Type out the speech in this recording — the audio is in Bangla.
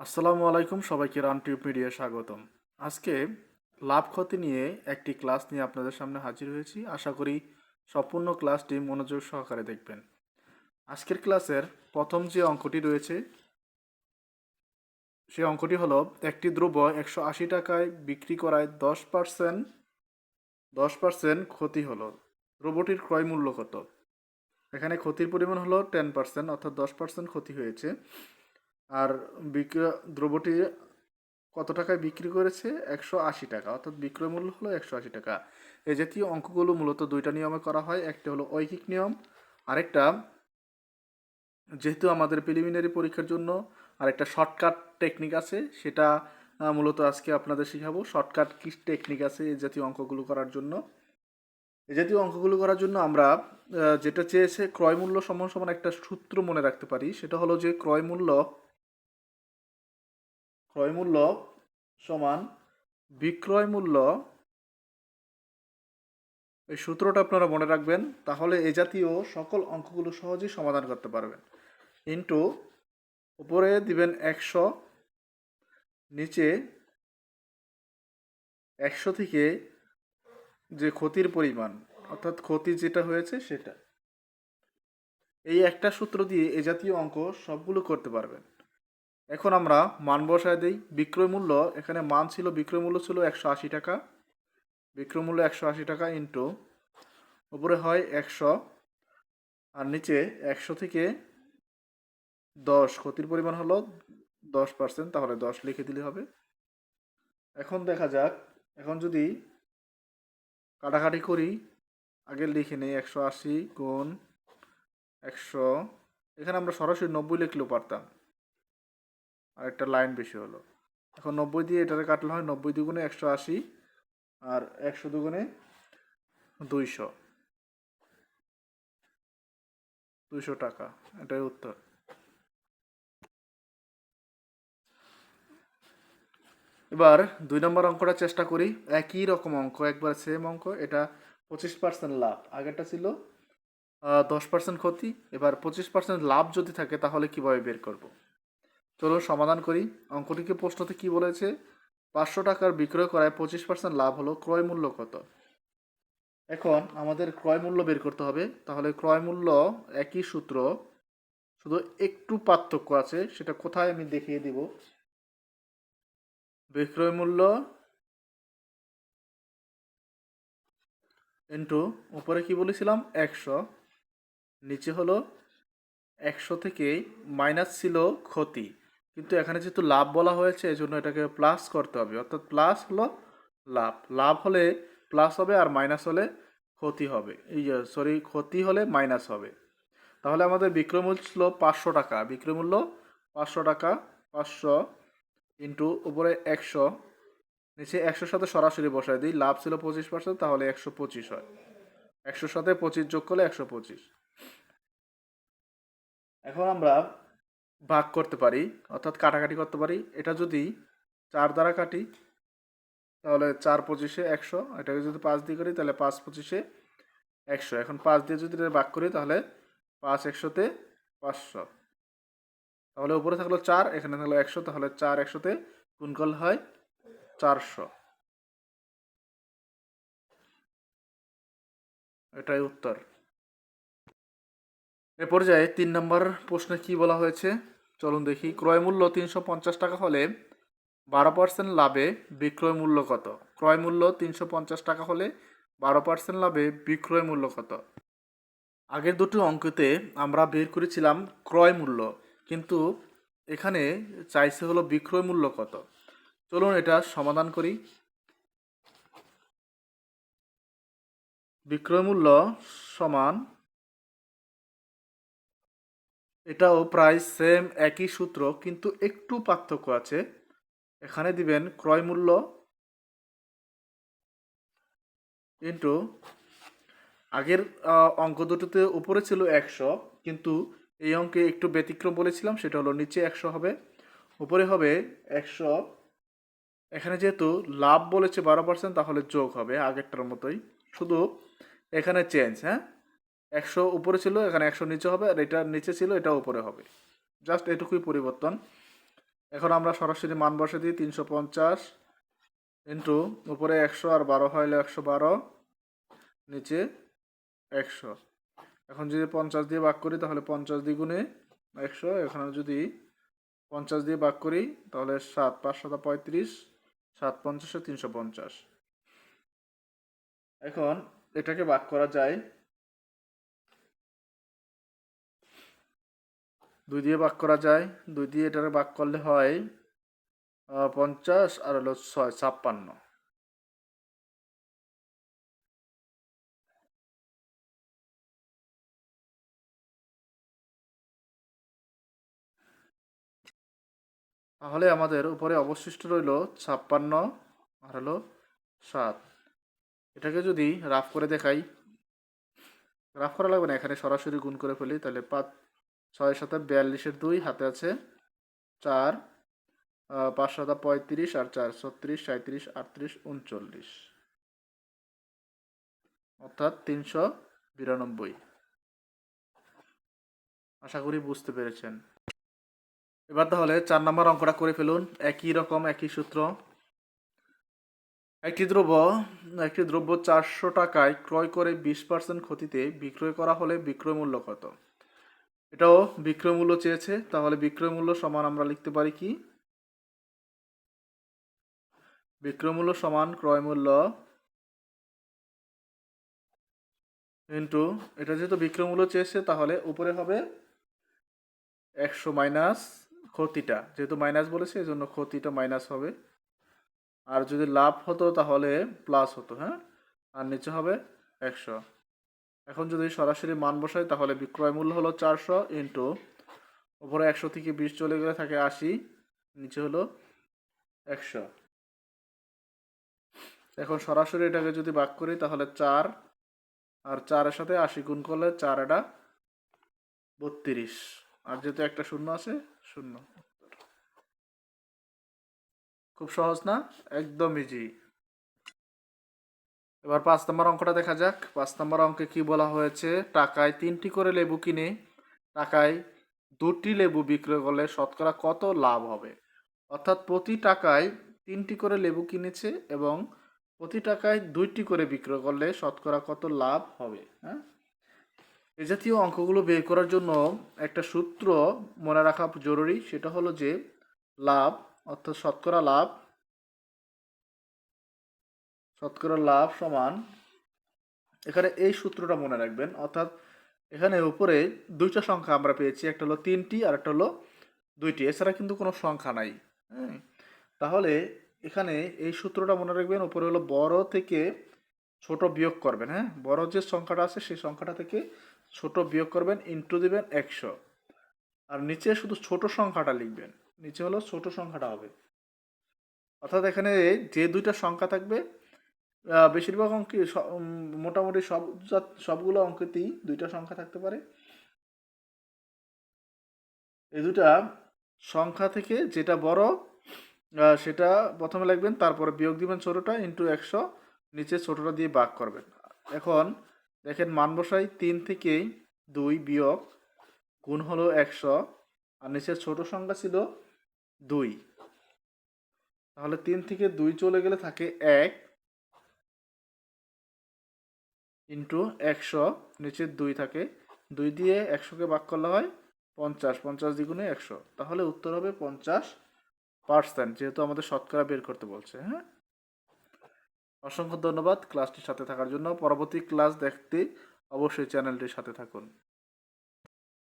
আসসালামু আলাইকুম, সবাইকে রান টিউব মিডিয়া স্বাগতম। আজকে লাভ ক্ষতি নিয়ে একটি ক্লাস নিয়ে আপনাদের সামনে হাজির হয়েছি। আশা করি সম্পূর্ণ ক্লাসটি মনোযোগ সহকারে দেখবেন। আজকের ক্লাসের প্রথম যে অঙ্কটি রয়েছে সেই অঙ্কটি হলো, একটি দ্রব্য একশো আশি টাকায় বিক্রি করায় দশ পার্সেন্ট দশ পার্সেন্ট ক্ষতি হলো। দ্রব্যটির ক্রয় মূল্য কত? এখানে ক্ষতির পরিমাণ হলো টেন পার্সেন্ট, অর্থাৎ দশ পার্সেন্ট ক্ষতি হয়েছে। আর বিক্রয়, দ্রব্যটি কত টাকায় বিক্রি করেছে? একশো আশি টাকা। অর্থাৎ বিক্রয় মূল্য হলো একশো আশি টাকা। এই জাতীয় অঙ্কগুলো মূলত দুইটা নিয়মে করা হয়। একটা হলো ঐকিক নিয়ম, আরেকটা যেহেতু আমাদের প্রিলিমিনারি পরীক্ষার জন্য আরেকটা শর্টকাট টেকনিক আছে, সেটা মূলত আজকে আপনাদের শেখাবো। শর্টকাট কি টেকনিক আছে এই জাতীয় অঙ্কগুলো করার জন্য? এই জাতীয় অঙ্কগুলো করার জন্য আমরা যেটা চেয়েছে ক্রয় মূল্য সমান সমান একটা সূত্র মনে রাখতে পারি। সেটা হলো যে ক্রয় মূল্য ক্রয় মূল্য সমান বিক্রয় মূল্য। এই সূত্রটা আপনারা মনে রাখবেন, তাহলে এ জাতীয় সকল অঙ্কগুলো সহজেই সমাধান করতে পারবেন। ইন্টু উপরে দিবেন একশো, নিচে একশো থেকে যে ক্ষতির পরিমাণ, অর্থাৎ ক্ষতি যেটা হয়েছে সেটা। এই একটা সূত্র দিয়ে এ জাতীয় অঙ্ক সবগুলো করতে পারবেন। এখন আমরা মান বসায় দিই। বিক্রয় মূল্য, এখানে মান ছিল, বিক্রয় মূল্য ছিল একশো আশি টাকা। বিক্রয় মূল্য একশো আশি টাকা ইন্টু উপরে হয় একশো, আর নিচে একশো থেকে দশ। ক্ষতির পরিমাণ হলো দশ পার্সেন্ট তাহলে দশ লিখে দিলে হবে। এখন দেখা যাক, এখন যদি কাটাকাটি করি, আগে লিখে নেই, একশো আশি গুণ একশো। এখানে আমরা সরাসরি নব্বই লিখলেও পারতাম। আর একটা লাইন বেশি হলো। এখন নব্বই দিয়ে এটারে কাটলে হয় নব্বই দুগুণে একশো আশি আর একশো দুগুণে দুইশো। দুইশো টাকা, এটাই উত্তর। এবার দুই নম্বর অঙ্কটা চেষ্টা করি। একই রকম অঙ্ক, একবার সেম অঙ্ক, এটা পঁচিশ পার্সেন্ট লাভ। আগেরটা ছিল দশ পার্সেন্ট ক্ষতি। এবার পঁচিশ পার্সেন্ট লাভ যদি থাকে, তাহলে কীভাবে বের করব? চলো সমাধান করি। অঙ্কটিকে প্রশ্নতে কি বলেছে? পাঁচশো টাকার বিক্রয় করায় পঁচিশ পার্সেন্ট লাভ হলো ক্রয় মূল্য কত? এখন আমাদের ক্রয় মূল্য বের করতে হবে। তাহলে ক্রয় মূল্য একই সূত্র, শুধু একটু পার্থক্য আছে, সেটা কোথায় আমি দেখিয়ে দিব। বিক্রয় মূল্য ইন্টু উপরে কি বলেছিলাম? একশো। নিচে হলো একশো থেকে মাইনাস ছিল ক্ষতি। কিন্তু এখানে যেহেতু লাভ বলা হয়েছে এই জন্য এটাকে প্লাস করতে হবে। অর্থাৎ প্লাস হলো লাভ। লাভ হলে প্লাস হবে আর মাইনাস হলে ক্ষতি হবে। এই সরি ক্ষতি হলে মাইনাস হবে। তাহলে আমাদের বিক্রয় মূল্য ছিল পাঁচশো টাকা। বিক্রয় মূল্য পাঁচশো টাকা, পাঁচশো ইন্টু উপরে একশো। নিচে একশোর সাথে সরাসরি বসায় দিই। লাভ ছিল পঁচিশ পার্সেন্ট তাহলে একশো পঁচিশ হয়। একশোর সাথে পঁচিশ যোগ করলে একশো পঁচিশ। এখন আমরা ভাগ করতে পারি, অর্থাৎ কাটাকাটি করতে পারি, এটা যদি চার দ্বারা কাটি, তাহলে চার পঁচিশে একশো, এটাকে যদি পাঁচ দিয়ে করি, তাহলে পাঁচ পঁচিশে একশো। এখন পাঁচ দিয়ে যদি এটা ভাগ করি, তাহলে পাঁচ একশোতে পাঁচশো। তাহলে উপরে থাকল চার, এখানে থাকল একশো, তাহলে চার একশোতে গুণ হয় চারশো। এটাই উত্তর। এ পর্যায়ে তিন নম্বর প্রশ্নে কি বলা হয়েছে? চলুন দেখি, ক্রয় মূল্য তিনশো পঞ্চাশ টাকা হলে বারো পার্সেন্ট লাভে বিক্রয় মূল্য কত? ক্রয় মূল্য তিনশো পঞ্চাশ টাকা হলে বারো পার্সেন্ট লাভে বিক্রয় মূল্য কত? আগের দুটো অঙ্কতে আমরা বের করেছিলাম ক্রয় মূল্য, কিন্তু এখানে চাইছে হলো বিক্রয় মূল্য কত? চলুন এটা সমাধান করি। বিক্রয় মূল্য সমান এটাও প্রায় সেম একই সূত্র, কিন্তু একটু পার্থক্য আছে। এখানে দিবেন ক্রয় মূল্য ইন্টু আগের অঙ্ক দুটোতে উপরে ছিল একশো, কিন্তু এই অঙ্কে একটু ব্যতিক্রম বলেছিলাম, সেটা হলো নিচে একশো হবে, উপরে হবে একশো। এখানে যেহেতু লাভ বলেছে বারো পার্সেন্ট তাহলে যোগ হবে আগেরটার মতোই। শুধু এখানে চেঞ্জ হ্যাঁ? একশো উপরে ছিল, এখানে একশো নিচে হবে, আর এটা নিচে ছিল এটা উপরে হবে। জাস্ট এটুকুই পরিবর্তন। এখন আমরা সরাসরি মান বসে দিই, তিনশো পঞ্চাশ ইন্টু উপরে একশো, আর বারো হইলে একশো বারো, নিচে একশো। এখন যদি পঞ্চাশ দিয়ে ভাগ করি, তাহলে পঞ্চাশ দ্বিগুণে একশো। এখানে যদি পঞ্চাশ দিয়ে ভাগ করি, তাহলে সাত, পাঁচ সাত পঁয়ত্রিশ, সাত পঞ্চাশে তিনশো পঞ্চাশ। এখন এটাকে ভাগ করা যায় দুই দিয়ে ভাগ করা যায়। দুই দিয়ে এটাকে ভাগ করলে হয় পঞ্চাশ আর হলো ছয়, ছাপ্পান্ন। তাহলে আমাদের উপরে অবশিষ্ট রইল ছাপ্পান্ন আর হলো সাত। এটাকে যদি রাফ করে দেখাই, রাফ করা লাগবে না, এখানে সরাসরি গুণ করে ফেলি, তাহলে পাঁচ ছয় সাথে বিয়াল্লিশের দুই, হাতে আছে চার পাঁচ সাথে পঁয়ত্রিশ আর চার, ছত্রিশ সাঁত্রিশ আটত্রিশ, উনচল্লিশ। অর্থাৎ তিনশো বিরানব্বই। আশা করি বুঝতে পেরেছেন। এবার তাহলে চার নম্বর অঙ্কটা করে ফেলুন। একই রকম, একই সূত্র। একটি দ্রব্য একটি দ্রব্য চারশো টাকায় ক্রয় করে বিশ পার্সেন্ট ক্ষতিতে বিক্রয় করা হলে বিক্রয় মূল্য কত? এটাও বিক্রয় মূল্য চেয়েছে, তাহলে বিক্রয় মূল্য সমান আমরা লিখতে পারি কি? বিক্রয় মূল্য সমান ক্রয় মূল্য ইন্টু এটা যেহেতু বিক্রয় মূল্য চেয়েছে, তাহলে উপরে হবে একশো মাইনাস ক্ষতিটা যেহেতু মাইনাস বলেছে এই জন্য ক্ষতিটা মাইনাস হবে। আর যদি লাভ হতো, তাহলে প্লাস হতো হ্যাঁ? আর নিচে হবে একশো। এখন যদি সরাসরি মান বসাই, তাহলে বিক্রয় মূল্য হলো চারশো ইন্টু ওপরে একশো থেকে বিশ চলে গেলে থাকে আশি, নিচে হলো একশো। এখন সরাসরি এটাকে যদি ভাগ করি, তাহলে চার, আর চারের সাথে আশি গুণ করলে চার এটা বত্রিশ। আর যেহেতু একটা শূন্য আছে, শূন্য। খুব সহজ না? একদম ইজি এবার পাঁচ নম্বর অঙ্কটা দেখা যাক। পাঁচ নম্বর অঙ্কে কি বলা হয়েছে? টাকায় তিনটি করে লেবু কিনে, টাকায় দুটি লেবু বিক্রয় করলে শতকরা কত লাভ হবে? অর্থাৎ প্রতি টাকায় তিনটি করে লেবু কিনেছে এবং প্রতি টাকায় দুইটি করে বিক্রয় করলে শতকরা কত লাভ হবে? হ্যাঁ? এ জাতীয় অঙ্কগুলো বের করার জন্য একটা সূত্র মনে রাখা জরুরি। সেটা হলো যে, লাভ, অর্থাৎ শতকরা লাভ শতকরা লাভ সমান, এখানে এই সূত্রটা মনে রাখবেন, অর্থাৎ এখানে উপরে দুইটা সংখ্যা আমরা পেয়েছি, একটা হলো তিনটি আর একটা হলো দুইটি। এছাড়া কিন্তু কোনো সংখ্যা নাই হ্যাঁ? তাহলে এখানে এই সূত্রটা মনে রাখবেন, উপরে হলো বড় থেকে ছোট বিয়োগ করবেন হ্যাঁ? বড় যে সংখ্যাটা আছে, সেই সংখ্যাটা থেকে ছোট বিয়োগ করবেন ইন্টু দিবেন একশো। আর নিচে শুধু ছোট সংখ্যাটা লিখবেন, নিচে হলো ছোট সংখ্যাটা হবে। অর্থাৎ এখানে যে দুইটা সংখ্যা থাকবে বেশিরভাগ অঙ্কে মোটামুটি সব সবগুলো অঙ্কেতেই দুইটা সংখ্যা থাকতে পারে। এই দুটা সংখ্যা থেকে যেটা বড় সেটা প্রথমে লিখবেন, তারপরে বিয়োগ দিবেন ছোটোটা ইন্টু একশো, নিচে ছোটোটা দিয়ে ভাগ করবেন। এখন দেখেন মান বসাই তিন থেকে দুই বিয়োগ গুণ হলো একশো, আর নিচের ছোট সংখ্যা ছিল দুই। তাহলে তিন থেকে দুই চলে গেলে থাকে এক ইন্টু একশো নিচে দুই থাকে। দুই দিয়ে একশোকে ভাগ করলে হয় পঞ্চাশ। পঞ্চাশ দ্বিগুণে একশো। তাহলে উত্তর হবে পঞ্চাশ পার্সেন্ট যেহেতু আমাদের শতকরা বের করতে বলছে হ্যাঁ? অসংখ্য ধন্যবাদ ক্লাসটির সাথে থাকার জন্য। পরবর্তী ক্লাস দেখতে অবশ্যই চ্যানেলটির সাথে থাকুন।